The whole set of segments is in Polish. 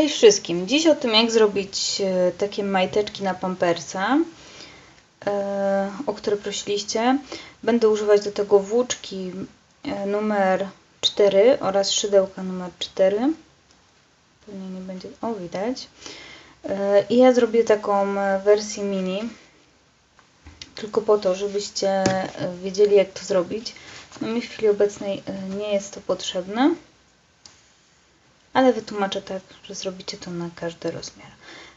Cześć wszystkim. Dziś o tym, jak zrobić e, takie majteczki na pampersa, e, o które prosiliście. Będę używać do tego włóczki e, numer 4 oraz szydełka numer 4. Pewnie nie będzie, o widać. I ja zrobię taką wersję mini, tylko po to, żebyście wiedzieli, jak to zrobić. No mi w chwili obecnej nie jest to potrzebne ale wytłumaczę tak, że zrobicie to na każdy rozmiar.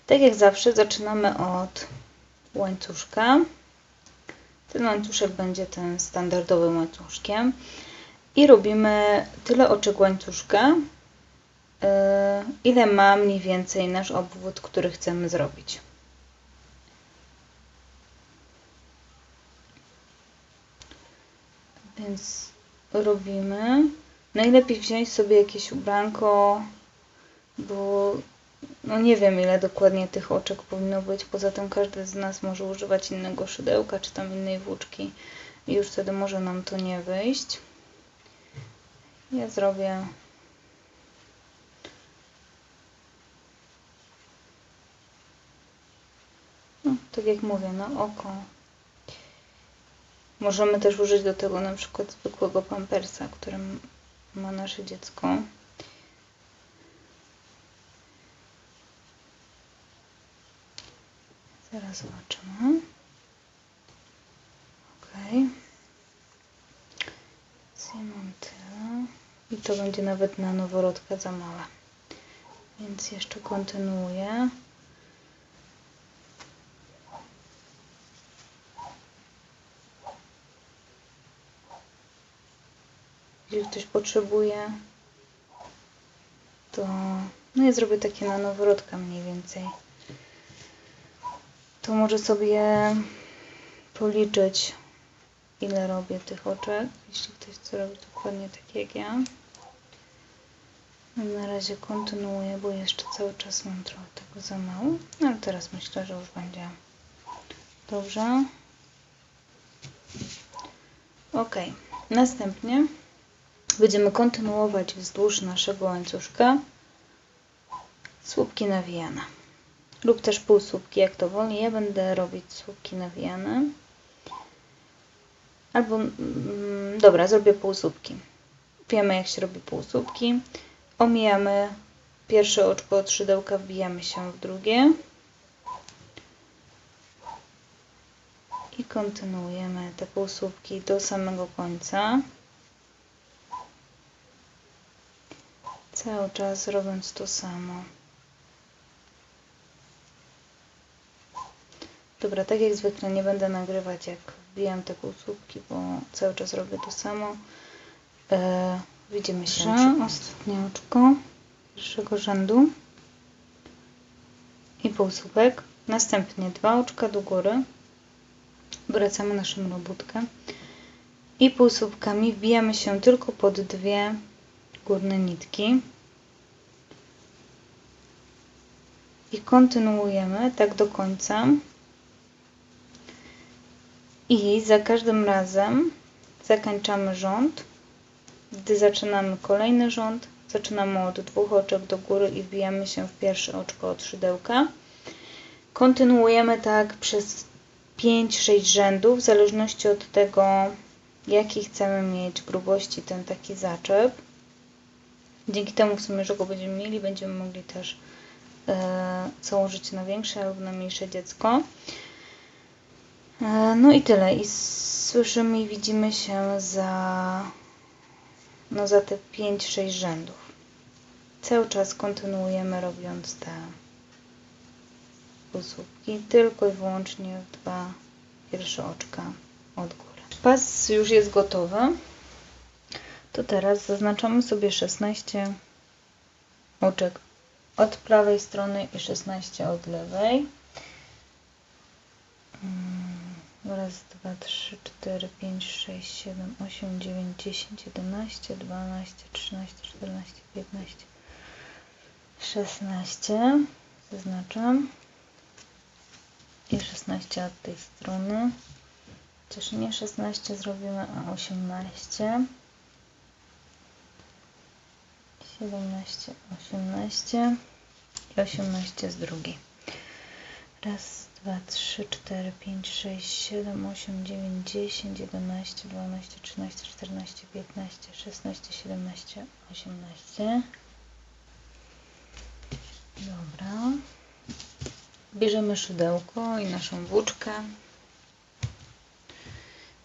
Tak jak zawsze zaczynamy od łańcuszka. Ten łańcuszek będzie ten standardowym łańcuszkiem i robimy tyle oczek łańcuszka, yy, ile ma mniej więcej nasz obwód, który chcemy zrobić. Więc robimy Najlepiej wziąć sobie jakieś ubranko, bo no nie wiem ile dokładnie tych oczek powinno być. Poza tym każdy z nas może używać innego szydełka czy tam innej włóczki i już wtedy może nam to nie wyjść. Ja zrobię no, tak jak mówię, na oko Możemy też użyć do tego na przykład zwykłego pampersa, którym ma nasze dziecko. Zaraz zobaczymy. Ok. Zjemam tyle. I to będzie nawet na noworodka za małe. Więc jeszcze kontynuuję. Jeśli ktoś potrzebuje, to no ja zrobię takie na noworodka mniej więcej. To może sobie policzyć, ile robię tych oczek, jeśli ktoś chce robić dokładnie tak jak ja. Na razie kontynuuję, bo jeszcze cały czas mam trochę tego za mało, no, ale teraz myślę, że już będzie dobrze. Ok, następnie będziemy kontynuować wzdłuż naszego łańcuszka słupki nawijane lub też półsłupki, jak to woli. Ja będę robić słupki nawijane. Albo, mm, dobra, zrobię półsłupki. Wiemy, jak się robi półsłupki. Omijamy pierwsze oczko od szydełka, wbijamy się w drugie. I kontynuujemy te półsłupki do samego końca. Cały czas robiąc to samo. Dobra, tak jak zwykle nie będę nagrywać jak wbijam te półsłupki, bo cały czas robię to samo. E, widzimy się. Ostatnie oczko pierwszego rzędu i półsłupek. Następnie dwa oczka do góry. Wracamy naszą robótkę i półsłupkami wbijamy się tylko pod dwie górne nitki. I kontynuujemy tak do końca. I za każdym razem zakończamy rząd. Gdy zaczynamy kolejny rząd zaczynamy od dwóch oczek do góry i wbijamy się w pierwsze oczko od szydełka. Kontynuujemy tak przez 5-6 rzędów w zależności od tego jaki chcemy mieć grubości ten taki zaczep Dzięki temu w sumie, że go będziemy mieli, będziemy mogli też e, założyć na większe lub na mniejsze dziecko. E, no i tyle. I słyszymy i widzimy się za, no za te 5-6 rzędów. Cały czas kontynuujemy robiąc te półsłupki, tylko i wyłącznie dwa pierwsze oczka od góry. Pas już jest gotowy to teraz zaznaczamy sobie 16 oczek od prawej strony i 16 od lewej. Mm, raz, dwa, trzy, cztery, pięć, sześć, siedem, osiem, dziewięć, dziesięć, jedenaście, dwanaście, trzynaście, czternaście, piętnaście, szesnaście. Zaznaczam. I 16 od tej strony. Chociaż nie 16 zrobimy, a 18. 17, 18 i 18 z drugiej. Raz, dwa, trzy, cztery, pięć, sześć, siedem, osiem, dziewięć, dziesięć, jedenaście, dwanaście, trzynaście, czternaście, piętnaście, szesnaście, siedemnaście, osiemnaście. Dobra. Bierzemy szydełko i naszą włóczkę.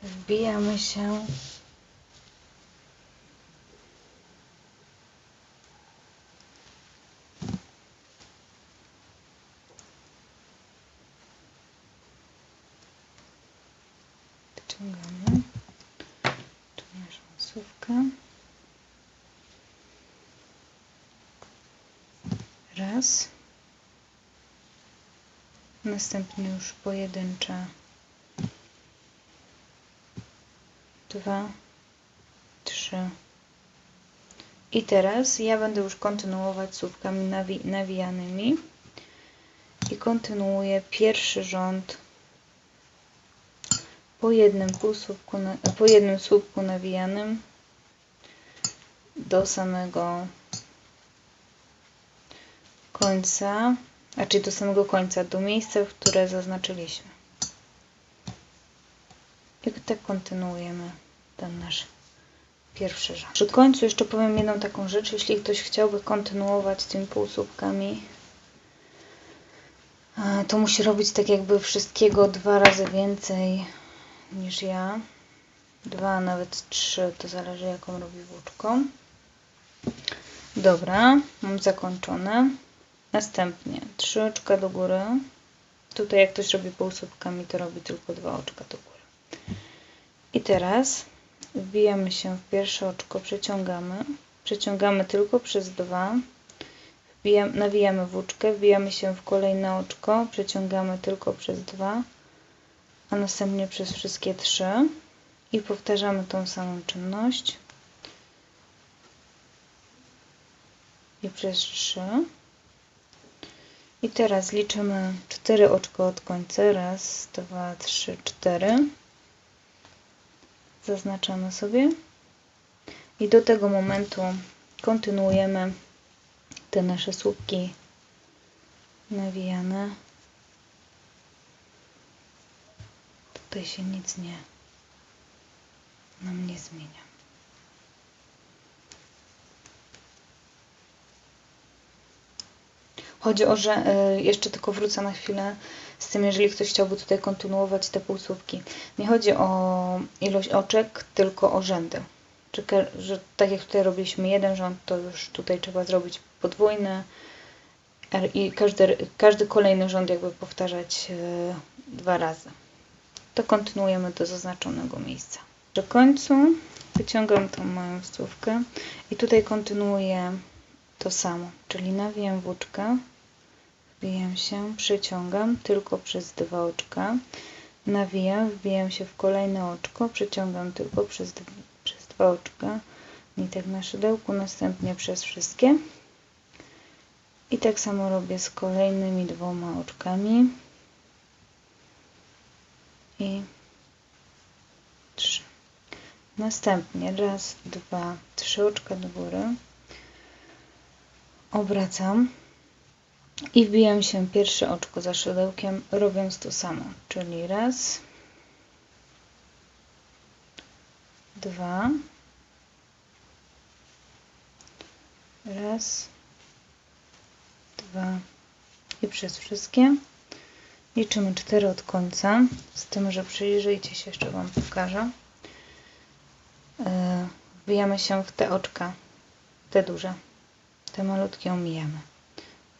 Wbijamy się Wyciągamy tu naszą słówkę. Raz. Następnie już pojedyncza. Dwa. Trzy. I teraz ja będę już kontynuować słówkami nawi nawijanymi. I kontynuuję pierwszy rząd po jednym półsłupku, po jednym słupku nawijanym do samego końca, a czyli do samego końca, do miejsca, które zaznaczyliśmy. I tak kontynuujemy ten nasz pierwszy rząd. Przy końcu jeszcze powiem jedną taką rzecz, jeśli ktoś chciałby kontynuować tymi półsłupkami, to musi robić tak jakby wszystkiego dwa razy więcej niż ja. Dwa, nawet trzy, to zależy jaką robi włóczką. Dobra, mam zakończone. Następnie trzy oczka do góry. Tutaj jak ktoś robi półsłupkami, to robi tylko dwa oczka do góry. I teraz wbijamy się w pierwsze oczko, przeciągamy. Przeciągamy tylko przez dwa. Wbijam, nawijamy włóczkę, wbijamy się w kolejne oczko, przeciągamy tylko przez dwa a następnie przez wszystkie trzy i powtarzamy tą samą czynność. I przez trzy. I teraz liczymy cztery oczko od końca. Raz, dwa, trzy, cztery. Zaznaczamy sobie. I do tego momentu kontynuujemy te nasze słupki nawijane tutaj się nic nie nam nie zmienia. Chodzi o, że y, jeszcze tylko wrócę na chwilę z tym, jeżeli ktoś chciałby tutaj kontynuować te półsłówki. Nie chodzi o ilość oczek, tylko o rzędy. Czy, że tak jak tutaj robiliśmy jeden rząd, to już tutaj trzeba zrobić podwójny i każdy, każdy kolejny rząd jakby powtarzać y, dwa razy to kontynuujemy do zaznaczonego miejsca. Do końcu wyciągam tą moją stówkę i tutaj kontynuuję to samo, czyli nawijam włóczkę, wbijam się, przeciągam tylko przez dwa oczka, nawijam, wbijam się w kolejne oczko, przeciągam tylko przez, przez dwa oczka, nitek na szydełku, następnie przez wszystkie. I tak samo robię z kolejnymi dwoma oczkami i trzy. Następnie raz, dwa, trzy oczka do góry. Obracam i wbijam się pierwsze oczko za szydełkiem, robiąc to samo. Czyli raz, dwa, raz, dwa i przez wszystkie. Liczymy 4 od końca, z tym, że przyjrzyjcie się, jeszcze Wam pokażę. E, wbijamy się w te oczka, te duże, te malutkie omijamy.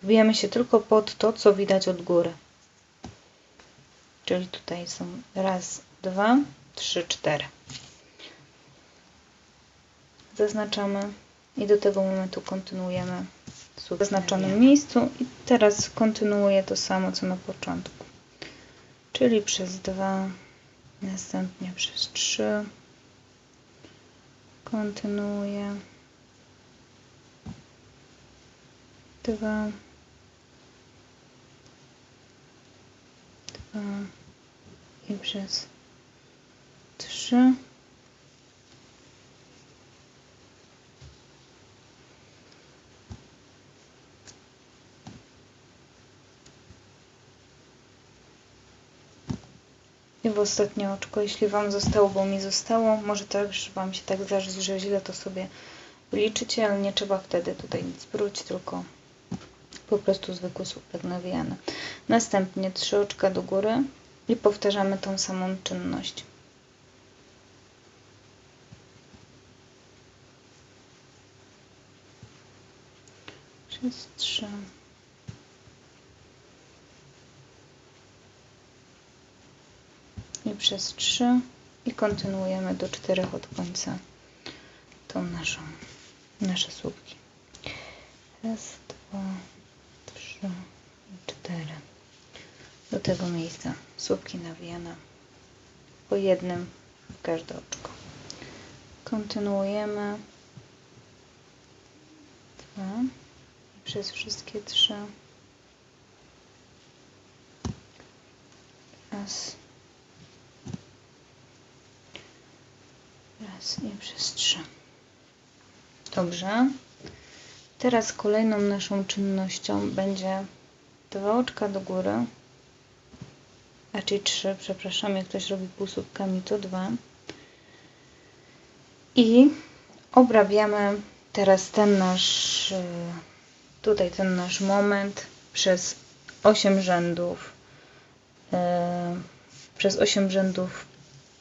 Wbijamy się tylko pod to, co widać od góry. Czyli tutaj są raz, dwa, trzy, cztery. Zaznaczamy i do tego momentu kontynuujemy w zaznaczonym miejscu i teraz kontynuuję to samo co na początku czyli przez dwa następnie przez trzy. Kontynuuję. Dwa. Dwa. I przez trzy I w ostatnie oczko, jeśli Wam zostało, bo mi zostało, może też Wam się tak zdarzy, że źle to sobie liczycie, ale nie trzeba wtedy tutaj nic bruć, tylko po prostu zwykły słupek nawijany. Następnie trzy oczka do góry i powtarzamy tą samą czynność. Przez trzy. I przez trzy. I kontynuujemy do czterech od końca tą naszą, nasze słupki. Raz, dwa, trzy i cztery. Do tego miejsca słupki nawijane po jednym w każde oczko. Kontynuujemy. Dwa. I przez wszystkie trzy. Raz. I przez trzy. Dobrze. Teraz kolejną naszą czynnością będzie dwa oczka do góry, raczej trzy, przepraszam, jak ktoś robi półsłupkami, to dwa. I obrabiamy teraz ten nasz, y, tutaj ten nasz moment przez 8 rzędów, y, przez 8 rzędów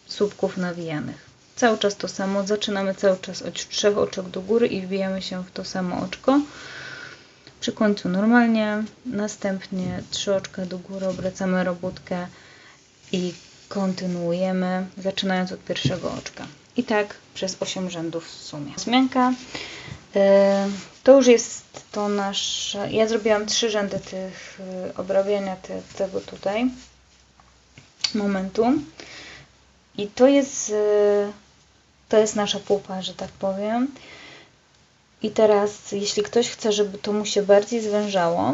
słupków nawijanych. Cały czas to samo, zaczynamy cały czas od trzech oczek do góry i wbijamy się w to samo oczko. Przy końcu normalnie, następnie trzy oczka do góry, obracamy robótkę i kontynuujemy, zaczynając od pierwszego oczka. I tak przez 8 rzędów w sumie. Zmianka. E, to już jest to nasze. Ja zrobiłam trzy rzędy tych e, obrabiania te, tego tutaj momentu. I to jest e, to jest nasza pupa, że tak powiem. I teraz, jeśli ktoś chce, żeby to mu się bardziej zwężało,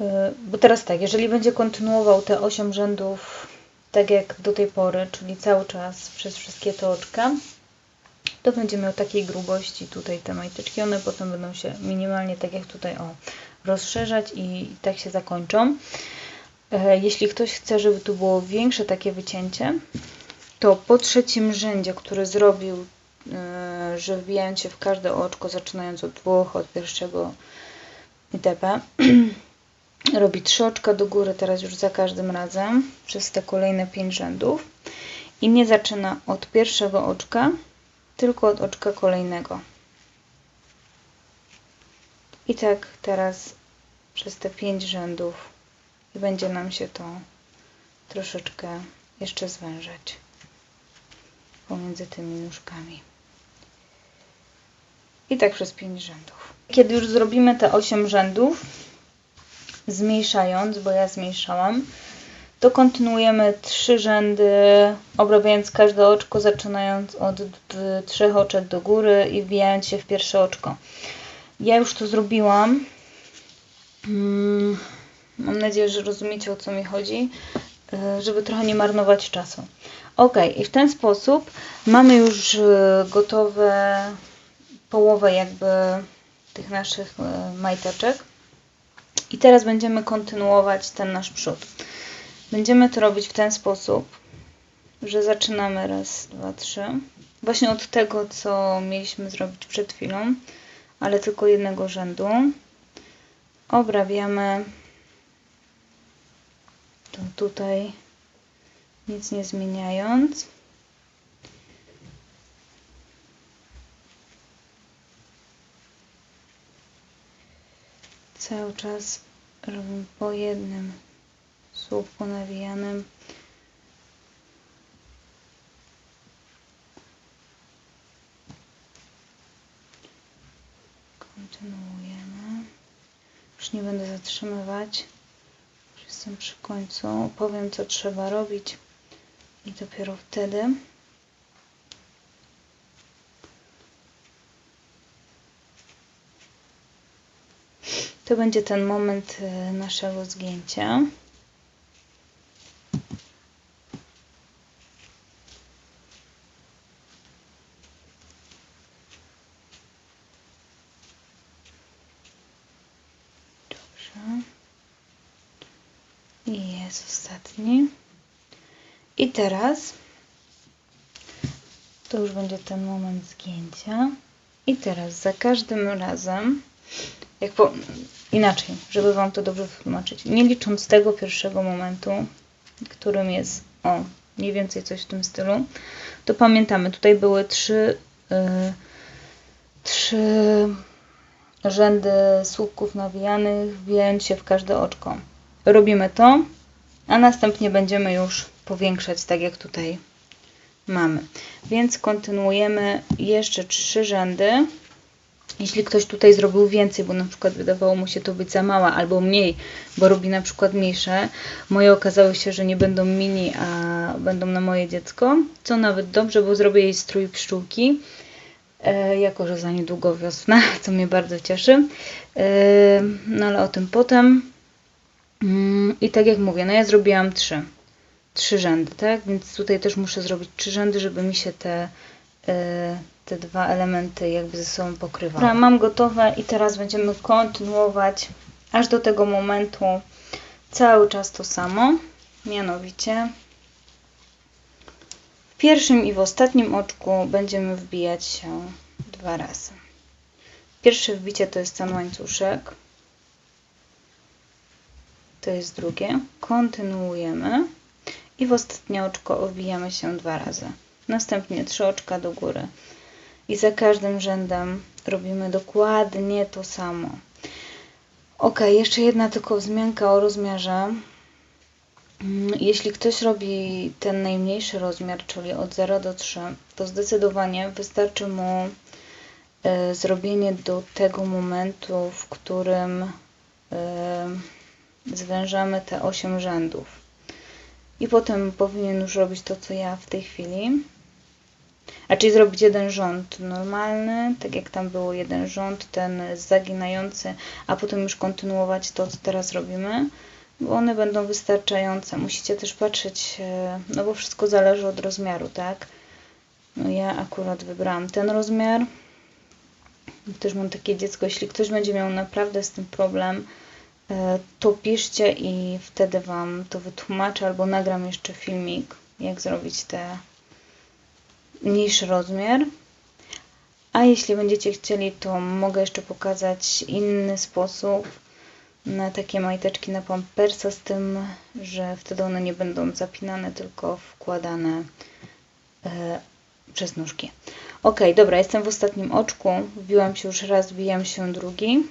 y, bo teraz tak, jeżeli będzie kontynuował te 8 rzędów tak jak do tej pory, czyli cały czas przez wszystkie te oczka, to będzie miał takiej grubości tutaj te majteczki. One potem będą się minimalnie, tak jak tutaj, o, rozszerzać i tak się zakończą. E, jeśli ktoś chce, żeby tu było większe takie wycięcie, to po trzecim rzędzie, który zrobił, e, że wbijając się w każde oczko, zaczynając od dwóch, od pierwszego itp., robi trzy oczka do góry teraz już za każdym razem przez te kolejne pięć rzędów i nie zaczyna od pierwszego oczka, tylko od oczka kolejnego. I tak teraz przez te pięć rzędów i będzie nam się to troszeczkę jeszcze zwężać pomiędzy tymi nóżkami. I tak przez 5 rzędów. Kiedy już zrobimy te 8 rzędów, zmniejszając, bo ja zmniejszałam, to kontynuujemy 3 rzędy, obrabiając każde oczko, zaczynając od trzech oczek do góry i wbijając się w pierwsze oczko. Ja już to zrobiłam. Mm, mam nadzieję, że rozumiecie o co mi chodzi, e, żeby trochę nie marnować czasu. Ok, i w ten sposób mamy już e, gotowe połowę jakby tych naszych e, majteczek. I teraz będziemy kontynuować ten nasz przód. Będziemy to robić w ten sposób, że zaczynamy raz, dwa, trzy. Właśnie od tego, co mieliśmy zrobić przed chwilą, ale tylko jednego rzędu. Obrabiamy to tutaj nic nie zmieniając. Cały czas robimy po jednym słupku nawijanym. Kontynuujemy. Już nie będę zatrzymywać. Jestem przy końcu. Powiem, co trzeba robić i dopiero wtedy to będzie ten moment e, naszego zgięcia. Dobrze. I jest ostatni. I teraz to już będzie ten moment zgięcia. I teraz za każdym razem, jak po, inaczej, żeby Wam to dobrze wytłumaczyć, nie licząc tego pierwszego momentu, którym jest o mniej więcej coś w tym stylu, to pamiętamy, tutaj były trzy, yy, trzy rzędy słupków nawijanych, wbijając się w każde oczko. Robimy to, a następnie będziemy już powiększać, tak jak tutaj mamy. Więc kontynuujemy jeszcze trzy rzędy. Jeśli ktoś tutaj zrobił więcej, bo na przykład wydawało mu się to być za mała albo mniej, bo robi na przykład mniejsze, moje okazały się, że nie będą mini, a będą na moje dziecko, co nawet dobrze, bo zrobię jej strój pszczółki, e, jako że za niedługo wiosna, co mnie bardzo cieszy. E, no ale o tym potem. Mm, I tak jak mówię, no ja zrobiłam trzy trzy rzędy, tak? Więc tutaj też muszę zrobić trzy rzędy, żeby mi się te, e, te dwa elementy jakby ze sobą pokrywały. Dobra, mam gotowe i teraz będziemy kontynuować aż do tego momentu cały czas to samo. Mianowicie w pierwszym i w ostatnim oczku będziemy wbijać się dwa razy. Pierwsze wbicie to jest ten łańcuszek. To jest drugie. Kontynuujemy i w ostatnie oczko wbijamy się dwa razy. Następnie trzy oczka do góry. I za każdym rzędem robimy dokładnie to samo. Ok, jeszcze jedna tylko wzmianka o rozmiarze. Mm, jeśli ktoś robi ten najmniejszy rozmiar, czyli od 0 do 3, to zdecydowanie wystarczy mu y, zrobienie do tego momentu, w którym y, zwężamy te 8 rzędów i potem powinien już robić to, co ja w tej chwili. A czyli zrobić jeden rząd normalny, tak jak tam było jeden rząd, ten zaginający, a potem już kontynuować to, co teraz robimy, bo one będą wystarczające. Musicie też patrzeć, e, no bo wszystko zależy od rozmiaru, tak? No ja akurat wybrałam ten rozmiar. Też mam takie dziecko, jeśli ktoś będzie miał naprawdę z tym problem, to piszcie i wtedy Wam to wytłumaczę albo nagram jeszcze filmik, jak zrobić te mniejszy rozmiar. A jeśli będziecie chcieli, to mogę jeszcze pokazać inny sposób na takie majteczki na pampersa z tym, że wtedy one nie będą zapinane, tylko wkładane e, przez nóżki. Ok, dobra, jestem w ostatnim oczku. Wbiłam się już raz, wbijam się drugi.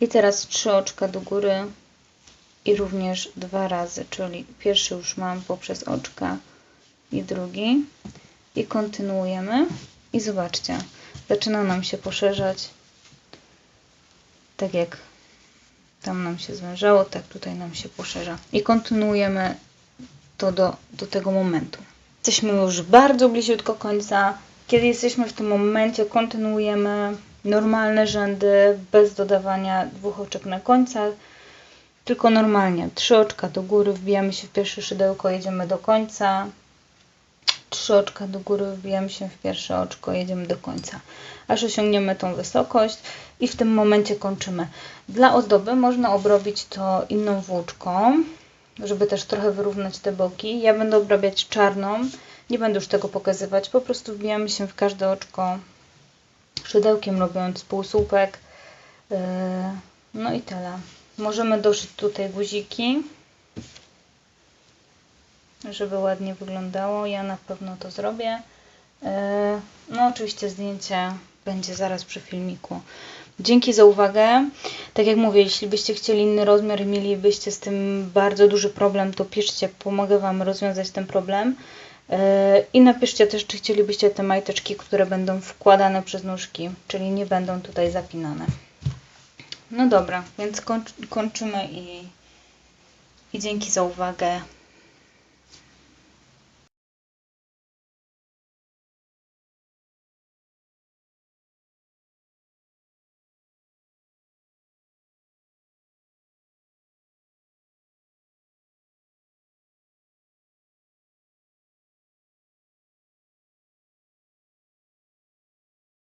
I teraz trzy oczka do góry i również dwa razy, czyli pierwszy już mam poprzez oczka i drugi. I kontynuujemy. I zobaczcie, zaczyna nam się poszerzać. Tak jak tam nam się zwężało, tak tutaj nam się poszerza. I kontynuujemy to do, do tego momentu. Jesteśmy już bardzo bliziutko końca. Kiedy jesteśmy w tym momencie, kontynuujemy normalne rzędy, bez dodawania dwóch oczek na końcach, tylko normalnie. Trzy oczka do góry, wbijamy się w pierwsze szydełko, jedziemy do końca. Trzy oczka do góry, wbijamy się w pierwsze oczko, jedziemy do końca. Aż osiągniemy tą wysokość i w tym momencie kończymy. Dla ozdoby można obrobić to inną włóczką, żeby też trochę wyrównać te boki. Ja będę obrabiać czarną, nie będę już tego pokazywać, po prostu wbijamy się w każde oczko szydełkiem robiąc półsłupek. E, no i tyle. Możemy doszyć tutaj guziki, żeby ładnie wyglądało. Ja na pewno to zrobię. E, no oczywiście zdjęcie będzie zaraz przy filmiku. Dzięki za uwagę. Tak jak mówię, jeśli byście chcieli inny rozmiar i mielibyście z tym bardzo duży problem, to piszcie, pomogę Wam rozwiązać ten problem. E, I napiszcie też, czy chcielibyście te majteczki, które będą wkładane przez nóżki, czyli nie będą tutaj zapinane. No dobra, więc kończymy i, i dzięki za uwagę.